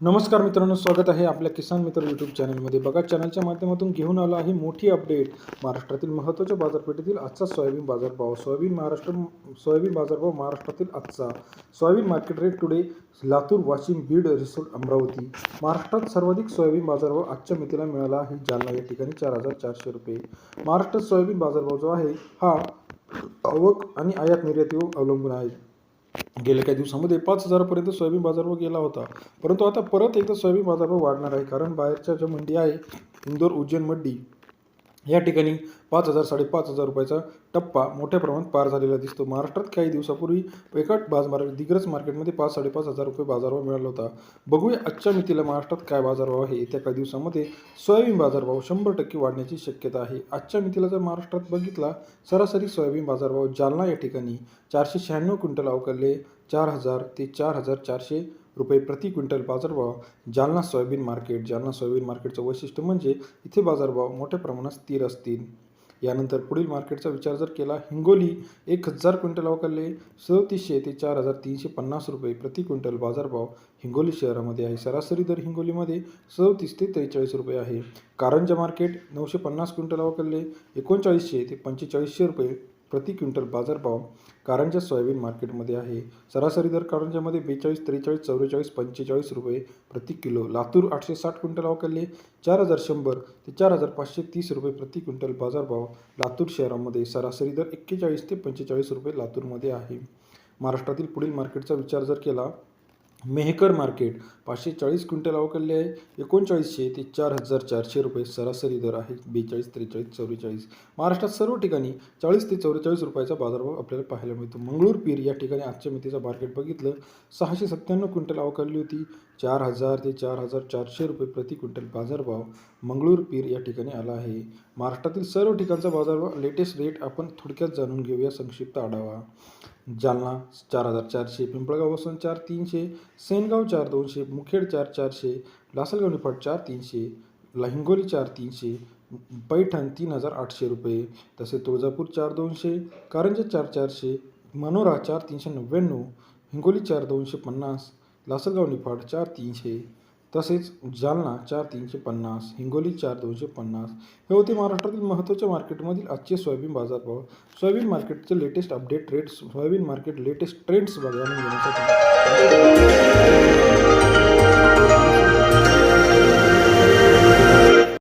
नमस्कार मित्रांनो स्वागत आहे आपल्या किसान मित्र यूट्यूब चॅनलमध्ये बघा चॅनलच्या माध्यमातून घेऊन आला आहे मोठी अपडेट महाराष्ट्रातील महत्त्वाच्या बाजारपेठेतील आजचा सोयाबीन बाजारभाव. सोयाबीन महाराष्ट्र सोयाबीन बाजारभाव महाराष्ट्रातील आजचा. Soybean market rate today Latur Washim Beed Risod Amravati. महाराष्ट्रात सर्वाधिक सोयाबीन बाजारभाव आजच्या मितीला मिळाला आहे. जालना या ठिकाणी चार हजार चारशे रुपये. महाराष्ट्रात सोयाबीन बाजारभाव जो आहे हा आवक आणि आयात निर्यातीवर अवलंबून आहे. गेल्या काही दिवसामध्ये पाच हजारापर्यंत सोयाबीन बाजारभाव गेला होता. परंतु आता परत एकदा सोयाबीन बाजारभाव वाढणार आहे. कारण बाहेरच्या ज्या मंडी आहे इंदोर उज्जैन मंडी या ठिकाणी पाच हजार साडेपाच हजार रुपयाचा टप्पा मोठ्या प्रमाणात पार झालेला दिसतो. महाराष्ट्रात काही दिवसापूर्वी एका बाजार दिग्रज मार्केटमध्ये पाच साडेपाच हजार रुपये बाजारभाव मिळाला होता. बघूया आजच्या मितीला महाराष्ट्रात काय बाजारभाव आहे. येत्या काही दिवसामध्ये सोयाबीन बाजारभाव शंभर टक्के वाढण्याची शक्यता आहे. आजच्या मितीला जर महाराष्ट्रात बघितला सरासरी सोयाबीन बाजारभाव जालना या ठिकाणी चारशे शहाण्णव क्विंटल अवकाले चार हजार ते चार हजार चारशे रुपये प्रति क्विंटल बाजारभाव Jalna soybean market. Jalna soybean मार्केटचं वैशिष्ट्य म्हणजे इथे बाजारभाव मोठ्या प्रमाणात स्थिर असतील. यानंतर पुढील मार्केटचा विचार जर केला हिंगोली एक हजार क्विंटल अवकाळले सदतीसशे ते चार हजार तीनशे पन्नास रुपये प्रति क्विंटल बाजारभाव हिंगोली शहरामध्ये आहे. सरासरी दर हिंगोलीमध्ये सदतीस ते त्रेचाळीस रुपये आहे. कारंजा मार्केट नऊशे पन्नास क्विंटल अवकाळले एकोणचाळीसशे ते पंचेचाळीसशे रुपये प्रति क्विंटल बाजारभाव कारंजा सोयाबीन मार्केटमध्ये आहे. सरासरी दर कारंजामध्ये बेचाळीस त्रेचाळीस चौवेचाळीस पंचेचाळीस रुपये प्रति किलो. लातूर आठशे साठ क्विंटल अवकाळले चार हजार शंभर ते चार हजार पाचशे तीस रुपये प्रति क्विंटल बाजारभाव लातूर शहरामध्ये. सरासरी दर एक्केचाळीस ते पंचेचाळीस रुपये लातूरमध्ये आहे. महाराष्ट्रातील पुढील मार्केटचा विचार जर केला मेहकर मार्केट पाचशे चाळीस क्विंटल अवकाळले आहे. एकोणचाळीसशे ते चार हजार चारशे रुपये सरासरी दर आहे. बेचाळीस त्रेचाळीस चौवेचाळीस. महाराष्ट्रात सर्व ठिकाणी चाळीस ते चौवेचाळीस रुपयाचा बाजारभाव आपल्याला पाहायला मिळतो. मंगळूर पीर या ठिकाणी आजच्या मितीचं मार्केट बघितलं सहाशे सत्त्याण्णव क्विंटल अवकाळली होती. चार हजार ते चार हजार चारशे रुपये प्रति क्विंटल बाजारभाव मंगळूर पीर या ठिकाणी आला आहे. महाराष्ट्रातील सर्व ठिकाणचा बाजारभाव लेटेस्ट रेट आपण थोडक्यात जाणून घेऊया. संक्षिप्त आढावा. जालना चार हजार चारशे पिंपळगाव वसंत चार तीनशे सेनगाव चार दोनशे मुखेड चार चारशे लासलगाव निफाड चार तीनशे लहिंगोली चार तीनशे पैठण तीन हजार आठशे रुपये तसे तुळजापूर चार दोनशे कारंजा चार चारशे मनोरा चार तीनशे नव्याण्णव हिंगोली चार दोनशे पन्नास लासलगाव निफाड चार तीनशे. तसेच जालना चार तीनशे पन्नास हिंगोली चार दोनशे पन्नास हे होते महाराष्ट्रातील महत्त्वाच्या मार्केटमधील आजचे सोयाबीन बाजारभाव. सोयाबीन मार्केटचे latest update rates soybean market latest trends बघायला घेण्यासाठी.